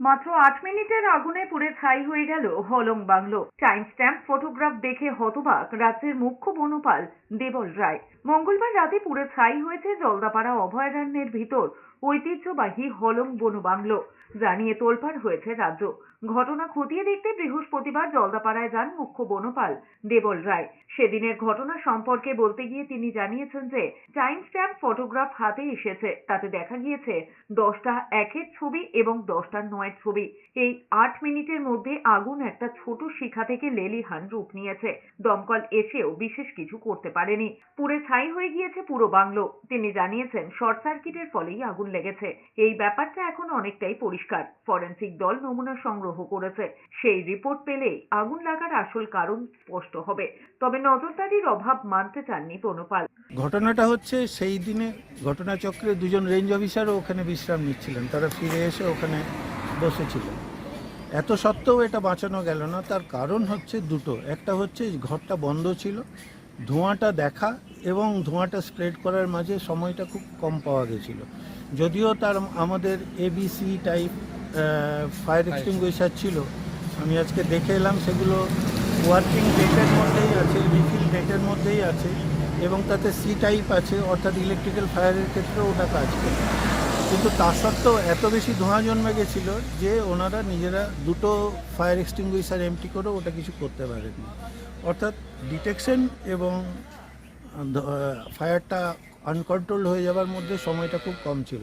মাত্র আট মিনিটের আগুনে পুড়ে ছাই হয়ে গেল Hollong bungalow. Time stamp photograph দেখে হতবাক রাজ্যের মুখ্য বনপাল দেবল রায়। মঙ্গলবার রাতে পুড়ে ছাই হয়েছে জলদাপাড়া অভয়ারণ্যের ভিতর। ঐতিহ্যবাহী হলং বন বাংলো। জানিয়ে তোলপাড় হয়েছে রাজ্য। ঘটনা খতিয়ে দেখতে বৃহস্পতিবার জলদাপাড়ায় যান মুখ্য বনপাল দেবল রায়। সেদিনের ঘটনা সম্পর্কে বলতে গিয়ে তিনি জানিয়েছেন যে, টাইম স্ট্যাম্প ফটোগ্রাফ হাতে এসেছে। তাতে দেখা গিয়েছে, দশটা একের ছবি এবং দশটা নয়ের ছবি। এই আট মিনিটের মধ্যে আগুন একটা ছোট শিখা থেকে লেলিহান রূপ নিয়েছে। দমকল এসেও বিশেষ কিছু করতে পারেনি। পুড়ে ছাই হয়ে গিয়েছে পুরো বাংলো। তিনি জানিয়েছেন, শর্ট সার্কিটের ফলেই আগুন লেগেছে। এই ব্যাপারটা এখন অনেকটাই পরিষ্কার, ফরেনসিক দল নমুনা সংগ্রহ করেছে। সেই রিপোর্ট পেলেই আগুন লাগার আসল কারণ স্পষ্ট হবে। তবে নজরদারির অভাব মানতে চাননি বনপাল ঘটনাটা হচ্ছে সেই দিনে ঘটনাচক্রে দুজন রেঞ্জ অফিসারও ওখানে বিশ্রাম নিচ্ছিলেন। তারা ফিরে এসে ওখানে বসেছিলেন। এত সত্ত্বেও এটা বাঁচানো গেল না। তার কারণ হচ্ছে দুটো। একটা হচ্ছে ঘরটা বন্ধ ছিল, ধোঁয়াটা দেখা এবং ধোঁয়াটা স্প্রেড করার মাঝে সময়টা খুব কম পাওয়া গেছিল। যদিও তার আমাদের এবিসি টাইপ ফায়ার এক্সটিংগুইশার ছিল। আমি আজকে দেখে এলাম সেগুলো ওয়ার্কিং ডেটের মধ্যেই আছে রিফিল ডেটের মধ্যেই আছে এবং তাতে সি টাইপ আছে অর্থাৎ ইলেকট্রিক্যাল ফায়ারের ক্ষেত্রে ওটা কাজ করে। কিন্তু তা সত্ত্বেও এত বেশি ধোঁয়া জন্মে গেছিল যে ওনারা নিজেরা দুটো ফায়ার এক্সটিংগুইশার এমটি করে ওটা কিছু করতে পারেনি অর্থাৎ ডিটেকশন এবং ফায়ারটা আনকন্ট্রোল হয়ে যাওয়ার মধ্যে সময়টা খুব কম ছিল।